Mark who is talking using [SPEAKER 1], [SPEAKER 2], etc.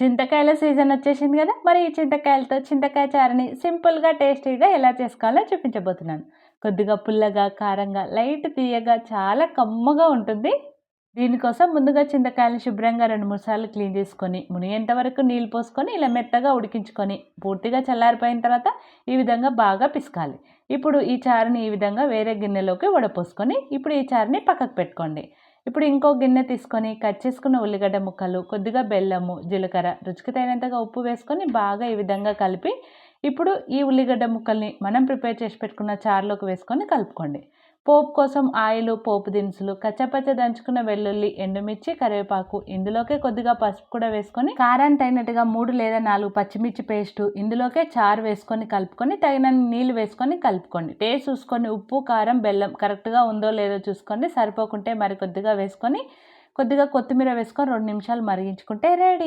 [SPEAKER 1] చింతకాయల season వచ్చేసింది కదా మరి ఈ చింతకాయలతో చింతకాయ చారుని సింపుల్గా టేస్టీగా ఎలా చేసుకోవాలో చూపించబోతున్నాను. కొద్దిగా పుల్లగా కారంగా లైట్ తీయగా చాలా కమ్మగా ఉంటుంది. దీనికోసం ముందుగా చింతకాయలు శుభ్రంగా రెండు మూడు సార్లు క్లీన్ చేసుకొని మునిగేంత వరకు నీళ్ళు పోసుకొని ఇలా మెత్తగా ఉడికించుకొని పూర్తిగా చల్లారిపోయిన తర్వాత ఈ విధంగా బాగా పిసకాలి. ఇప్పుడు ఈ చారుని ఈ విధంగా వేరే గిన్నెలోకి వడపోసుకొని ఇప్పుడు ఈ చారుని పక్కకు పెట్టుకోండి. ఇప్పుడు ఇంకో గిన్నె తీసుకొని కట్ చేసుకున్న ఉల్లిగడ్డ ముక్కలు కొద్దిగా బెల్లము జీలకర్ర రుచికి తగినంతగా ఉప్పు వేసుకొని బాగా ఈ విధంగా కలిపి ఇప్పుడు ఈ ఉల్లిగడ్డ ముక్కల్ని మనం ప్రిపేర్ చేసి పెట్టుకున్న చారులోకి వేసుకొని కలుపుకోండి. పోపు కోసం ఆయిల్ పోపు దినుసులు కచ్చపచ్చ దంచుకున్న వెల్లుల్లి ఎండుమిర్చి కరివేపాకు ఇందులోకే కొద్దిగా పసుపు కూడా వేసుకొని కారానికి తగినట్టుగా మూడు లేదా నాలుగు పచ్చిమిర్చి పేస్టు ఇందులోకే చారు వేసుకొని కలుపుకొని తగిన నీళ్ళు వేసుకొని కలుపుకోండి. టేస్ట్ చూసుకొని ఉప్పు కారం బెల్లం కరెక్ట్గా ఉందో లేదో చూసుకోండి. సరిపోకుంటే మరి కొద్దిగా వేసుకొని కొద్దిగా కొత్తిమీర వేసుకొని రెండు నిమిషాలు మరిగించుకుంటే రెడీ.